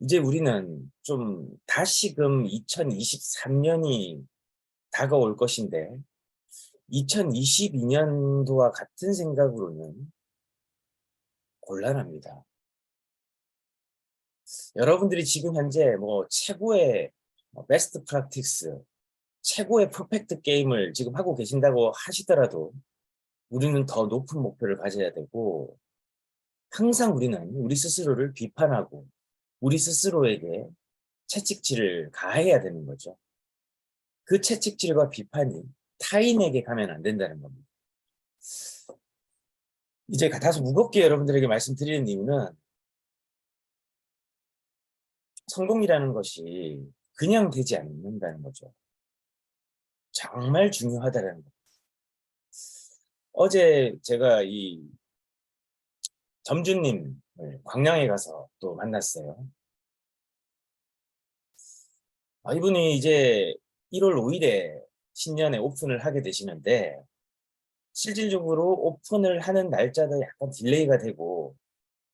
이제 우리는 좀 다시금 2023년이 다가올 것인데 2022년도와 같은 생각으로는 곤란합니다. 여러분들이 지금 현재 뭐 최고의 베스트 프랙티스, 최고의 퍼펙트 게임을 지금 하고 계신다고 하시더라도 우리는 더 높은 목표를 가져야 되고 항상 우리는 우리 스스로를 비판하고 우리 스스로에게 채찍질을 가해야 되는 거죠. 그 채찍질과 비판이 타인에게 가면 안 된다는 겁니다. 이제 다소 무겁게 여러분들에게 말씀드리는 이유는 성공이라는 것이 그냥 되지 않는다는 거죠. 정말 중요하다는 거. 어제 제가 이 점주님을 광양에 가서 또 만났어요. 아, 이분이 이제 1월 5일에 신년에 오픈을 하게 되시는데 실질적으로 오픈을 하는 날짜도 약간 딜레이가 되고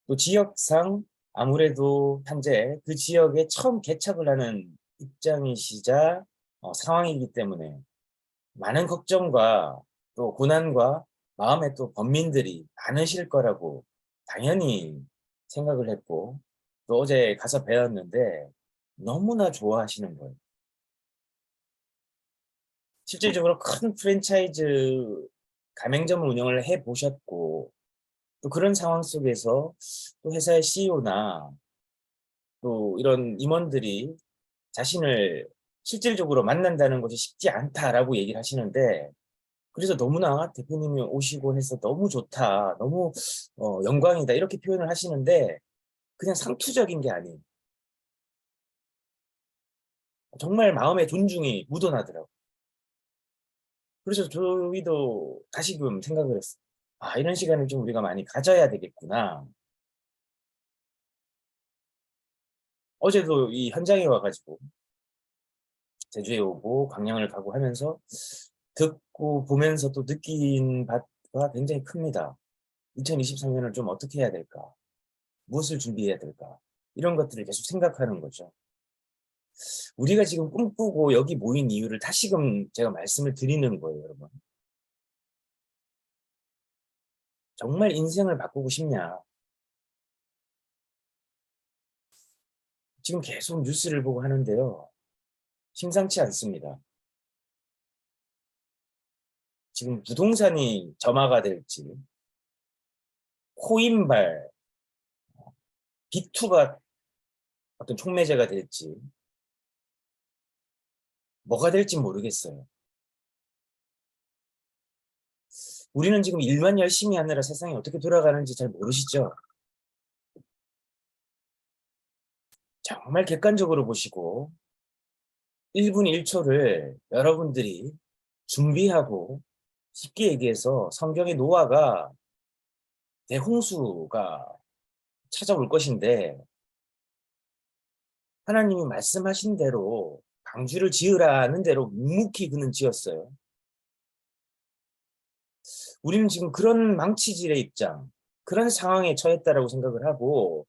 또 지역상 아무래도 현재 그 지역에 처음 개척을 하는 입장이시자 어, 상황이기 때문에 많은 걱정과 또 고난과 마음에 또 범민들이 많으실 거라고 당연히 생각을 했고 또 어제 가서 배웠는데 너무나 좋아하시는 거예요. 실질적으로 큰 프랜차이즈 가맹점을 운영을 해 보셨고 또 그런 상황 속에서 또 회사의 CEO나 또 이런 임원들이 자신을 실질적으로 만난다는 것이 쉽지 않다라고 얘기를 하시는데 그래서 너무나 대표님이 오시고 해서 너무 좋다, 너무 어, 영광이다 이렇게 표현을 하시는데 그냥 상투적인 게 아니에요. 정말 마음의 존중이 묻어나더라고요. 그래서 저희도 다시금 생각을 했어요. 아, 이런 시간을 좀 우리가 많이 가져야 되겠구나. 어제도 이 현장에 와가지고 제주에 오고 광양을 가고 하면서 듣고 보면서 또 느낀 바가 굉장히 큽니다. 2023년을 좀 어떻게 해야 될까? 무엇을 준비해야 될까? 이런 것들을 계속 생각하는 거죠. 우리가 지금 꿈꾸고 여기 모인 이유를 다시금 제가 말씀을 드리는 거예요, 여러분. 정말 인생을 바꾸고 싶냐? 지금 계속 뉴스를 보고 하는데요. 심상치 않습니다. 지금 부동산이 점화가 될지, 코인발, 비투가 어떤 촉매제가 될지, 뭐가 될지 모르겠어요. 우리는 지금 일만 열심히 하느라 세상이 어떻게 돌아가는지 잘 모르시죠? 정말 객관적으로 보시고 1분 1초를 여러분들이 준비하고 쉽게 얘기해서 성경의 노아가 대홍수가 찾아올 것인데 하나님이 말씀하신 대로 방주를 지으라는 대로 묵묵히 그는 지었어요. 우리는 지금 그런 망치질의 입장, 그런 상황에 처했다라고 생각을 하고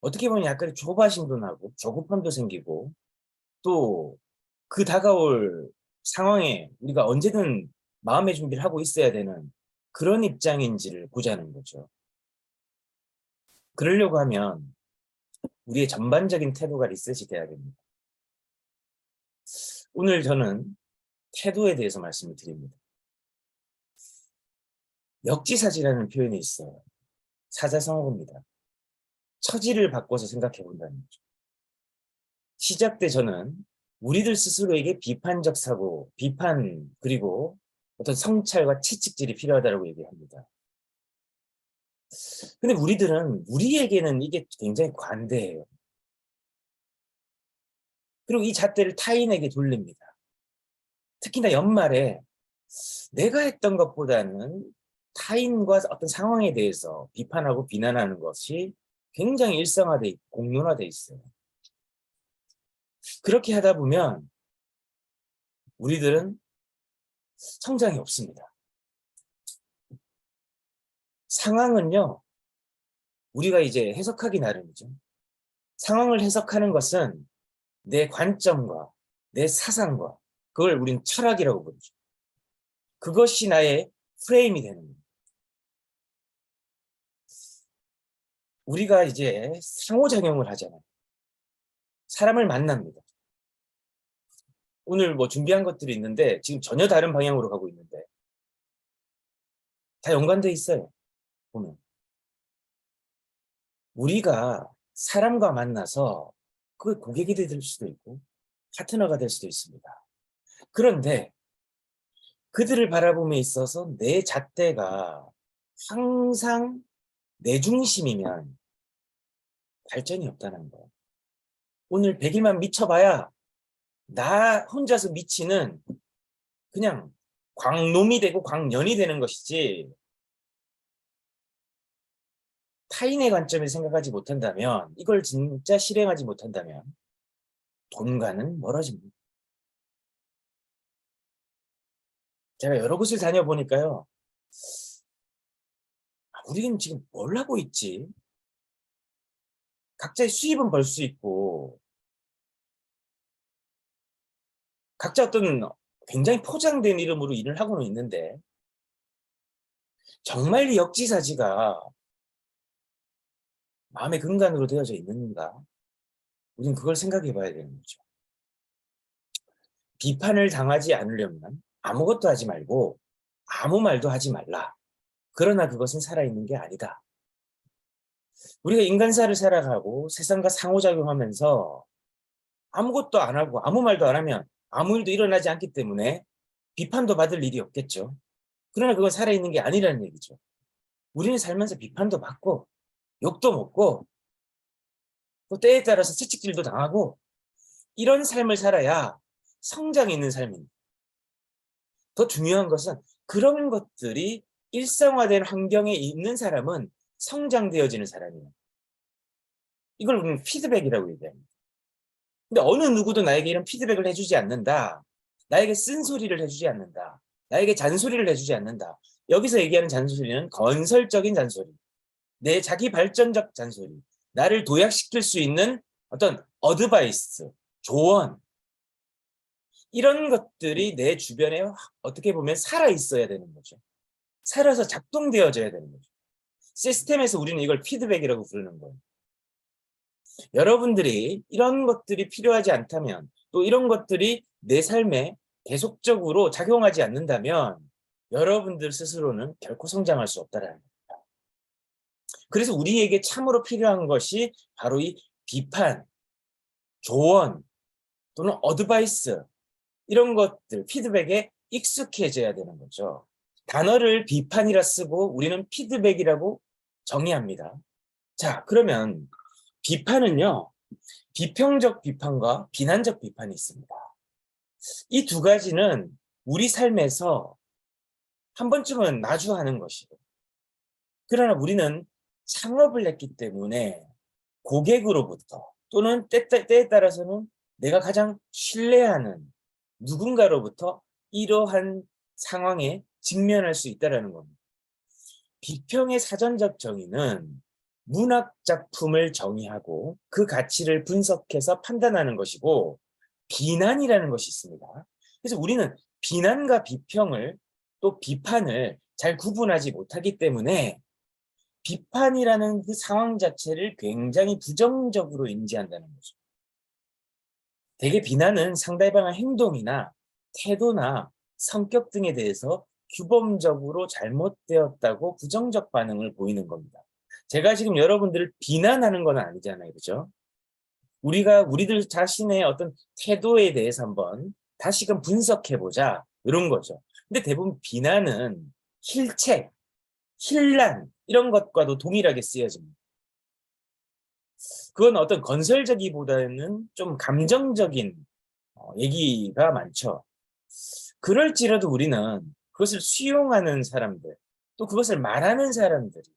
어떻게 보면 약간 조바심도 나고 조급함도 생기고 또 그 다가올 상황에 우리가 언제든 마음의 준비를 하고 있어야 되는 그런 입장인지를 보자는 거죠. 그러려고 하면 우리의 전반적인 태도가 리셋이 돼야 됩니다. 오늘 저는 태도에 대해서 말씀을 드립니다. 역지사지라는 표현이 있어요. 사자성어입니다. 처지를 바꿔서 생각해 본다는 거죠. 시작 때 저는 우리들 스스로에게 비판적 사고, 비판 그리고 어떤 성찰과 채찍질이 필요하다고 얘기합니다. 근데 우리들은 우리에게는 이게 굉장히 관대해요. 그리고 이 잣대를 타인에게 돌립니다. 특히나 연말에 내가 했던 것보다는 타인과 어떤 상황에 대해서 비판하고 비난하는 것이 굉장히 일상화돼 있고 공론화돼 있어요. 그렇게 하다 보면 우리들은 성장이 없습니다. 상황은요, 우리가 이제 해석하기 나름이죠. 상황을 해석하는 것은 내 관점과 내 사상과 그걸 우린 철학이라고 부르죠. 그것이 나의 프레임이 되는 거예요. 우리가 이제 상호작용을 하잖아요. 사람을 만납니다. 오늘 뭐 준비한 것들이 있는데 지금 전혀 다른 방향으로 가고 있는데 다 연관돼 있어요. 보면 우리가 사람과 만나서 그 고객이 될 수도 있고 파트너가 될 수도 있습니다. 그런데 그들을 바라봄에 있어서 내 잣대가 항상 내 중심이면 발전이 없다는 거예요. 오늘 100일만 미쳐봐야 나 혼자서 미치는 그냥 광놈이 되고 광년이 되는 것이지 타인의 관점에 생각하지 못한다면 이걸 진짜 실행하지 못한다면 돈과는 멀어집니다. 제가 여러 곳을 다녀보니까요. 아, 우리는 지금 뭘 하고 있지? 각자의 수입은 벌 수 있고 각자 어떤 굉장히 포장된 이름으로 일을 하고는 있는데 정말 이 역지사지가 마음의 근간으로 되어져 있는가? 우린 그걸 생각해 봐야 되는 거죠. 비판을 당하지 않으려면 아무것도 하지 말고 아무 말도 하지 말라. 그러나 그것은 살아있는 게 아니다. 우리가 인간사를 살아가고 세상과 상호작용하면서 아무것도 안 하고 아무 말도 안 하면 아무 일도 일어나지 않기 때문에 비판도 받을 일이 없겠죠. 그러나 그건 살아있는 게 아니라는 얘기죠. 우리는 살면서 비판도 받고 욕도 먹고 또 때에 따라서 채찍질도 당하고 이런 삶을 살아야 성장이 있는 삶입니다. 더 중요한 것은 그런 것들이 일상화된 환경에 있는 사람은 성장되어지는 사람이에요. 이걸 우리는 피드백이라고 얘기합니다. 근데 어느 누구도 나에게 이런 피드백을 해주지 않는다. 나에게 쓴소리를 해주지 않는다. 나에게 잔소리를 해주지 않는다. 여기서 얘기하는 잔소리는 건설적인 잔소리. 내 자기 발전적 잔소리. 나를 도약시킬 수 있는 어떤 어드바이스, 조언. 이런 것들이 내 주변에 어떻게 보면 살아 있어야 되는 거죠. 살아서 작동되어져야 되는 거죠. 시스템에서 우리는 이걸 피드백이라고 부르는 거예요. 여러분들이 이런 것들이 필요하지 않다면 또 이런 것들이 내 삶에 계속적으로 작용하지 않는다면 여러분들 스스로는 결코 성장할 수 없다는 겁니다. 그래서 우리에게 참으로 필요한 것이 바로 이 비판, 조언 또는 어드바이스 이런 것들 피드백에 익숙해져야 되는 거죠. 단어를 비판이라 쓰고 우리는 피드백이라고 정의합니다. 자, 그러면 비판은요, 비평적 비판과 비난적 비판이 있습니다. 이 두 가지는 우리 삶에서 한 번쯤은 마주하는 것이고, 그러나 우리는 창업을 했기 때문에 고객으로부터 또는 때, 때에 따라서는 내가 가장 신뢰하는 누군가로부터 이러한 상황에 직면할 수 있다는 겁니다. 비평의 사전적 정의는 문학 작품을 정의하고 그 가치를 분석해서 판단하는 것이고 비난이라는 것이 있습니다. 그래서 우리는 비난과 비평을 또 비판을 잘 구분하지 못하기 때문에 비판이라는 그 상황 자체를 굉장히 부정적으로 인지한다는 거죠. 대개 비난은 상대방의 행동이나 태도나 성격 등에 대해서 규범적으로 잘못되었다고 부정적 반응을 보이는 겁니다. 제가 지금 여러분들을 비난하는 건 아니잖아요. 그죠? 우리가 우리들 자신의 어떤 태도에 대해서 한번 다시금 분석해보자. 이런 거죠. 근데 대부분 비난은 힐책, 힐난 이런 것과도 동일하게 쓰여집니다. 그건 어떤 건설적이보다는 좀 감정적인 어, 얘기가 많죠. 그럴지라도 우리는 그것을 수용하는 사람들, 또 그것을 말하는 사람들이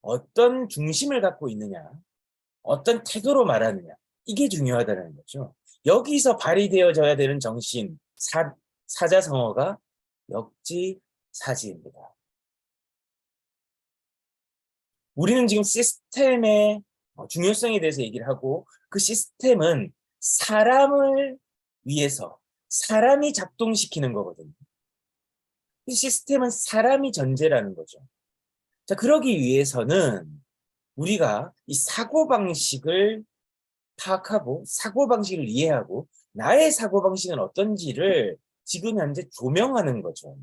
어떤 중심을 갖고 있느냐, 어떤 태도로 말하느냐, 이게 중요하다는 거죠. 여기서 발휘되어져야 되는 정신, 사, 사자성어가 역지사지입니다. 우리는 지금 시스템에 어, 중요성에 대해서 얘기를 하고 그 시스템은 사람을 위해서 사람이 작동시키는 거거든요. 이 시스템은 사람이 전제라는 거죠. 자, 그러기 위해서는 우리가 이 사고방식을 파악하고 사고방식을 이해하고 나의 사고방식은 어떤지를 지금 현재 조명하는 거죠.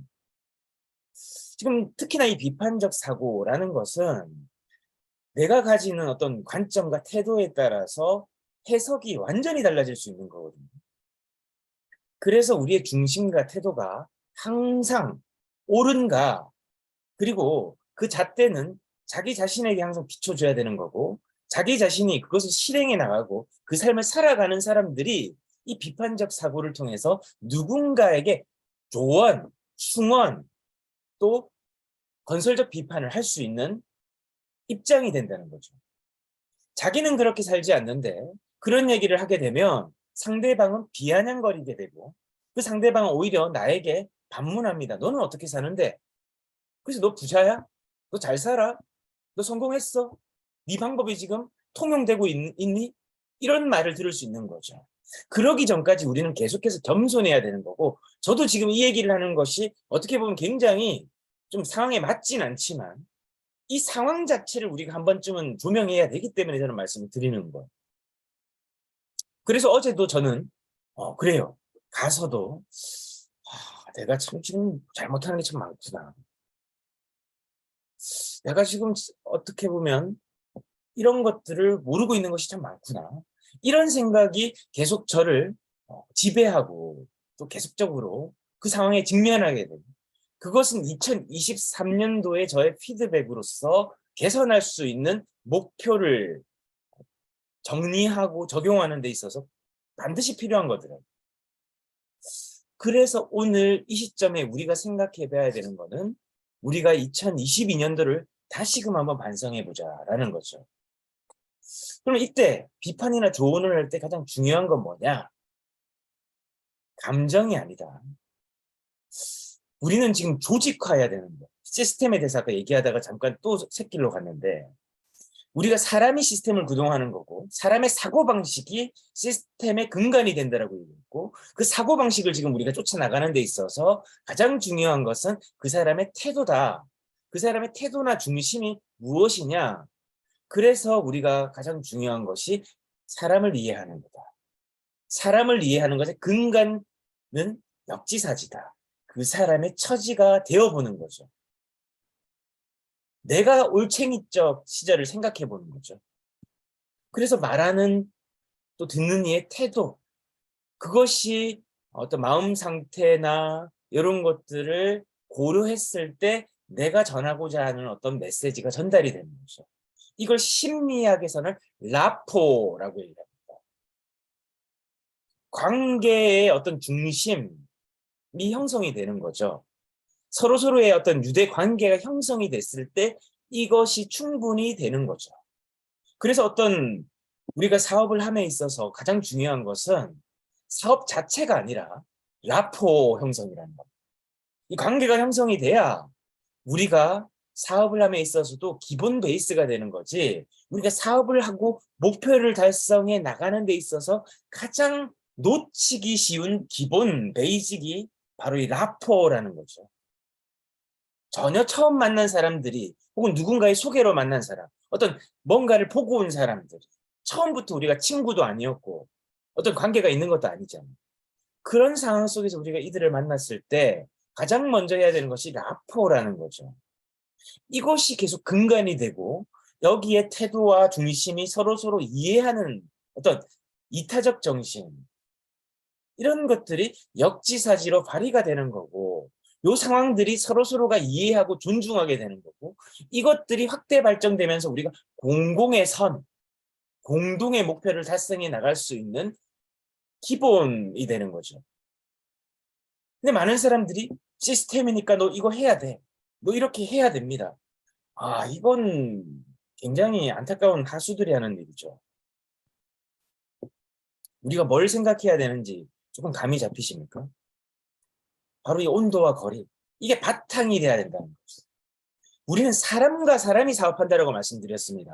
지금 특히나 이 비판적 사고라는 것은 내가 가지는 어떤 관점과 태도에 따라서 해석이 완전히 달라질 수 있는 거거든요. 그래서 우리의 중심과 태도가 항상 옳은가 그리고 그 잣대는 자기 자신에게 항상 비춰줘야 되는 거고 자기 자신이 그것을 실행해 나가고 그 삶을 살아가는 사람들이 이 비판적 사고를 통해서 누군가에게 조언, 충원, 또 건설적 비판을 할 수 있는 입장이 된다는 거죠. 자기는 그렇게 살지 않는데 그런 얘기를 하게 되면 상대방은 비아냥거리게 되고 그 상대방은 오히려 나에게 반문합니다. 너는 어떻게 사는데? 그래서 너 부자야? 너 잘 살아? 너 성공했어? 네 방법이 지금 통용되고 있, 있니? 이런 말을 들을 수 있는 거죠. 그러기 전까지 우리는 계속해서 겸손해야 되는 거고 저도 지금 이 얘기를 하는 것이 어떻게 보면 굉장히 좀 상황에 맞진 않지만 이 상황 자체를 우리가 한 번쯤은 조명해야 되기 때문에 저는 말씀을 드리는 거예요. 그래서 어제도 저는 어 그래요. 가서도 아, 내가 참 지금 잘못하는 게 참 많구나. 내가 지금 어떻게 보면 이런 것들을 모르고 있는 것이 참 많구나. 이런 생각이 계속 저를 어, 지배하고 또 계속적으로 그 상황에 직면하게 됩니다. 그것은 2023년도에 저의 피드백으로서 개선할 수 있는 목표를 정리하고 적용하는 데 있어서 반드시 필요한 거더라고요. 그래서 오늘 이 시점에 우리가 생각해 봐야 되는 거는 우리가 2022년도를 다시금 한번 반성해 보자라는 거죠. 그럼 이때 비판이나 조언을 할 때 가장 중요한 건 뭐냐? 감정이 아니다. 우리는 지금 조직화해야 되는 거. 시스템에 대해서 아까 얘기하다가 잠깐 또 새길로 갔는데 우리가 사람이 시스템을 구동하는 거고 사람의 사고방식이 시스템의 근간이 된다라고 얘기했고 그 사고방식을 지금 우리가 쫓아나가는 데 있어서 가장 중요한 것은 그 사람의 태도다. 그 사람의 태도나 중심이 무엇이냐. 그래서 우리가 가장 중요한 것이 사람을 이해하는 거다. 사람을 이해하는 것의 근간은 역지사지다. 그 사람의 처지가 되어보는 거죠. 내가 올챙이적 시절을 생각해 보는 거죠. 그래서 말하는 또 듣는 이의 태도 그것이 어떤 마음 상태나 이런 것들을 고려했을 때 내가 전하고자 하는 어떤 메시지가 전달이 되는 거죠. 이걸 심리학에서는 라포라고 얘기합니다. 관계의 어떤 중심, 이 형성이 되는 거죠. 서로 서로의 어떤 유대 관계가 형성이 됐을 때 이것이 충분히 되는 거죠. 그래서 어떤 우리가 사업을 함에 있어서 가장 중요한 것은 사업 자체가 아니라 라포 형성이라는 겁니다. 이 관계가 형성이 돼야 우리가 사업을 함에 있어서도 기본 베이스가 되는 거지 우리가 사업을 하고 목표를 달성해 나가는 데 있어서 가장 놓치기 쉬운 기본 베이직이 바로 이 라포라는 거죠. 전혀 처음 만난 사람들이 혹은 누군가의 소개로 만난 사람, 어떤 뭔가를 보고 온 사람들이 처음부터 우리가 친구도 아니었고 어떤 관계가 있는 것도 아니잖아요. 그런 상황 속에서 우리가 이들을 만났을 때 가장 먼저 해야 되는 것이 라포라는 거죠. 이것이 계속 근간이 되고 여기에 태도와 중심이 서로서로 이해하는 어떤 이타적 정신, 이런 것들이 역지사지로 발휘가 되는 거고 요 상황들이 서로서로가 이해하고 존중하게 되는 거고 이것들이 확대 발전되면서 우리가 공공의 선, 공동의 목표를 달성해 나갈 수 있는 기본이 되는 거죠. 근데 많은 사람들이 시스템이니까 너 이거 해야 돼. 너 이렇게 해야 됩니다. 아, 이건 굉장히 안타까운 하수들이 하는 일이죠. 우리가 뭘 생각해야 되는지 조금 감이 잡히십니까? 바로 이 온도와 거리. 이게 바탕이 돼야 된다는 거죠. 우리는 사람과 사람이 사업한다라고 말씀드렸습니다.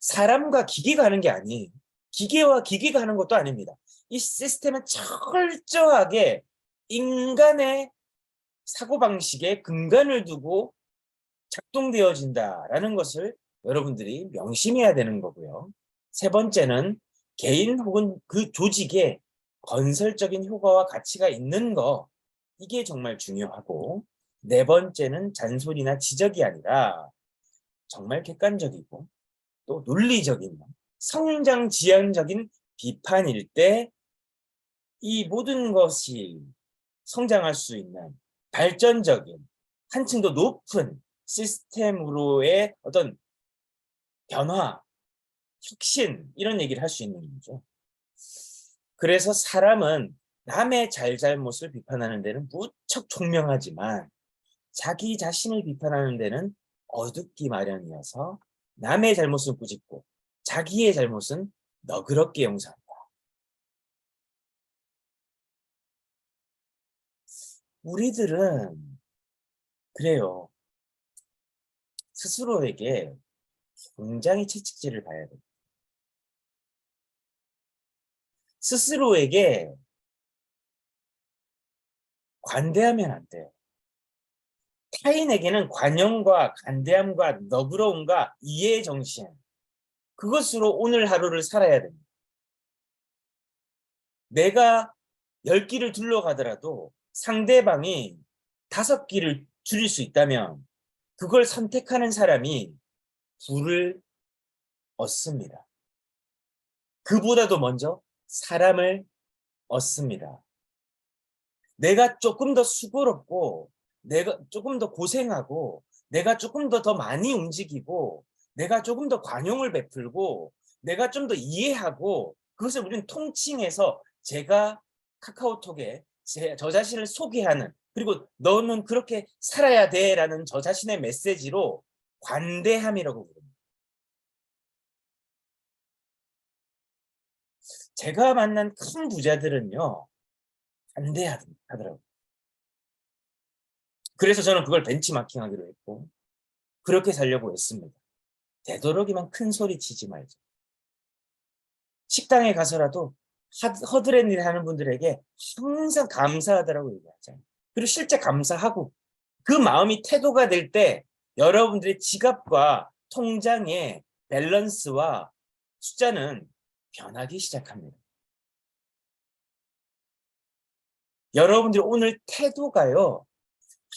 사람과 기계가 하는 게 아니에요. 기계와 기계가 하는 것도 아닙니다. 이 시스템은 철저하게 인간의 사고방식에 근간을 두고 작동되어진다라는 것을 여러분들이 명심해야 되는 거고요. 세 번째는 개인 혹은 그 조직에 건설적인 효과와 가치가 있는 거 이게 정말 중요하고 네 번째는 잔소리나 지적이 아니라 정말 객관적이고 또 논리적인 성장 지향적인 비판일 때 이 모든 것이 성장할 수 있는 발전적인 한층 더 높은 시스템으로의 어떤 변화, 혁신 이런 얘기를 할 수 있는 거죠. 그래서 사람은 남의 잘잘못을 비판하는 데는 무척 총명하지만 자기 자신을 비판하는 데는 어둡기 마련이어서 남의 잘못은 꾸짖고 자기의 잘못은 너그럽게 용서한다. 우리들은 그래요. 스스로에게 굉장히 채찍질을 봐야 돼. 스스로에게 관대하면 안 돼요. 타인에게는 관용과 간대함과 너그러움과 이해의 정신 그것으로 오늘 하루를 살아야 됩니다. 내가 열 끼를 둘러가더라도 상대방이 다섯 끼를 줄일 수 있다면 그걸 선택하는 사람이 부를 얻습니다. 그보다도 먼저 사람을 얻습니다. 내가 조금 더 수고롭고 내가 조금 더 고생하고 내가 조금 더 더 많이 움직이고 내가 조금 더 관용을 베풀고 내가 좀 더 이해하고 그것을 우리는 통칭해서 제가 카카오톡에 제, 저 자신을 소개하는 그리고 너는 그렇게 살아야 돼라는 저 자신의 메시지로 관대함이라고 부릅니다. 제가 만난 큰 부자들은요 관대하더라고요. 그래서 저는 그걸 벤치마킹하기로 했고 그렇게 살려고 했습니다. 되도록이면 큰 소리 치지 말자. 식당에 가서라도 허드렛 일 하는 분들에게 항상 감사하다라고 얘기하잖아요. 그리고 실제 감사하고 그 마음이 태도가 될 때 여러분들의 지갑과 통장의 밸런스와 숫자는 변하기 시작합니다. 여러분들이 오늘 태도가요.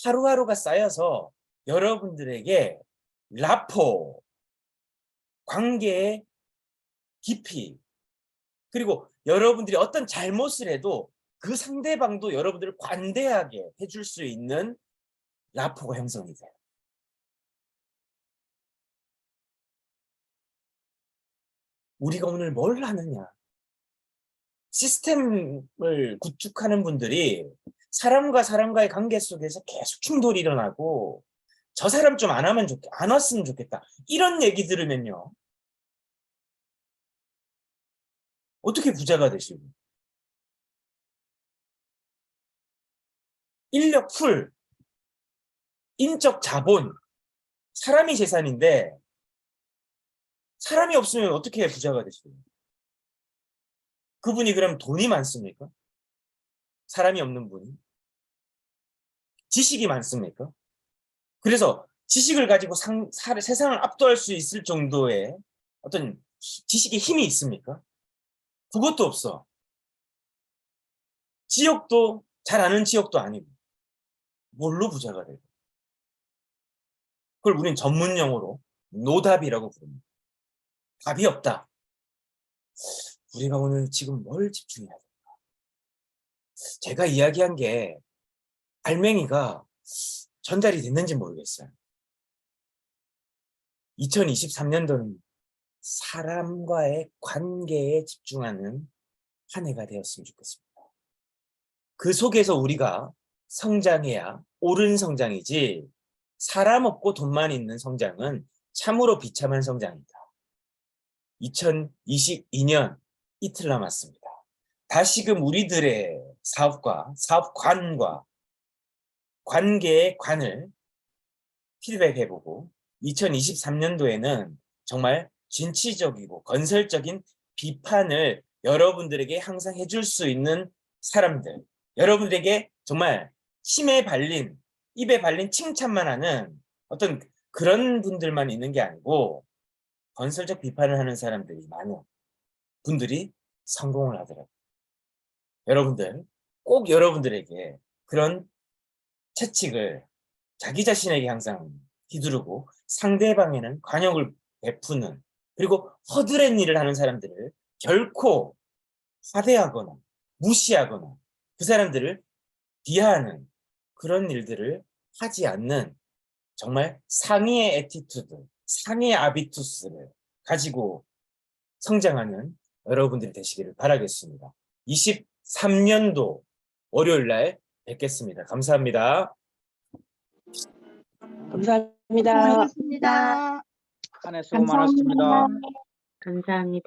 하루하루가 쌓여서 여러분들에게 라포, 관계의 깊이, 그리고 여러분들이 어떤 잘못을 해도 그 상대방도 여러분들을 관대하게 해줄 수 있는 라포가 형성이 돼요. 우리가 오늘 뭘 하느냐? 시스템을 구축하는 분들이 사람과 사람과의 관계 속에서 계속 충돌이 일어나고 저 사람 좀 안 하면 좋겠, 안 왔으면 좋겠다. 이런 얘기 들으면요. 어떻게 부자가 되시고? 인력 풀, 인적 자본, 사람이 재산인데 사람이 없으면 어떻게 부자가 되시고? 그분이 그럼 돈이 많습니까? 사람이 없는 분이? 지식이 많습니까? 그래서 지식을 가지고 상, 사, 세상을 압도할 수 있을 정도의 어떤 지식의 힘이 있습니까? 그것도 없어. 지역도 잘 아는 지역도 아니고 뭘로 부자가 되고 그걸 우린 전문 용어로 노답이라고 부릅니다. 답이 없다. 우리가 오늘 지금 뭘 집중해야 될까? 제가 이야기한 게 알맹이가 전달이 됐는지 모르겠어요. 2023년도는 사람과의 관계에 집중하는 한 해가 되었으면 좋겠습니다. 그 속에서 우리가 성장해야 옳은 성장이지 사람 없고 돈만 있는 성장은 참으로 비참한 성장이다. 2022년 이틀 남았습니다. 다시금 우리들의 사업과 사업관과 관계의 관을 피드백해보고 2023년도에는 정말 진취적이고 건설적인 비판을 여러분들에게 항상 해줄 수 있는 사람들, 여러분들에게 정말 힘에 발린, 입에 발린 칭찬만 하는 어떤 그런 분들만 있는 게 아니고 건설적 비판을 하는 사람들이 많은 분들이 성공을 하더라고요. 여러분들, 꼭 여러분들에게 그런 채찍을 자기 자신에게 항상 휘두르고 상대방에는 관용을 베푸는 그리고 허드렛 일을 하는 사람들을 결코 하대하거나 무시하거나 그 사람들을 비하하는 그런 일들을 하지 않는 정말 상위의 에티튜드, 상위의 아비투스를 가지고 성장하는 여러분들이 되시기를 바라겠습니다. 23년도 월요일 날 뵙겠습니다. 감사합니다. 감사합니다. 고맙습니다. 한해 수고 많았습니다. 감사합니다.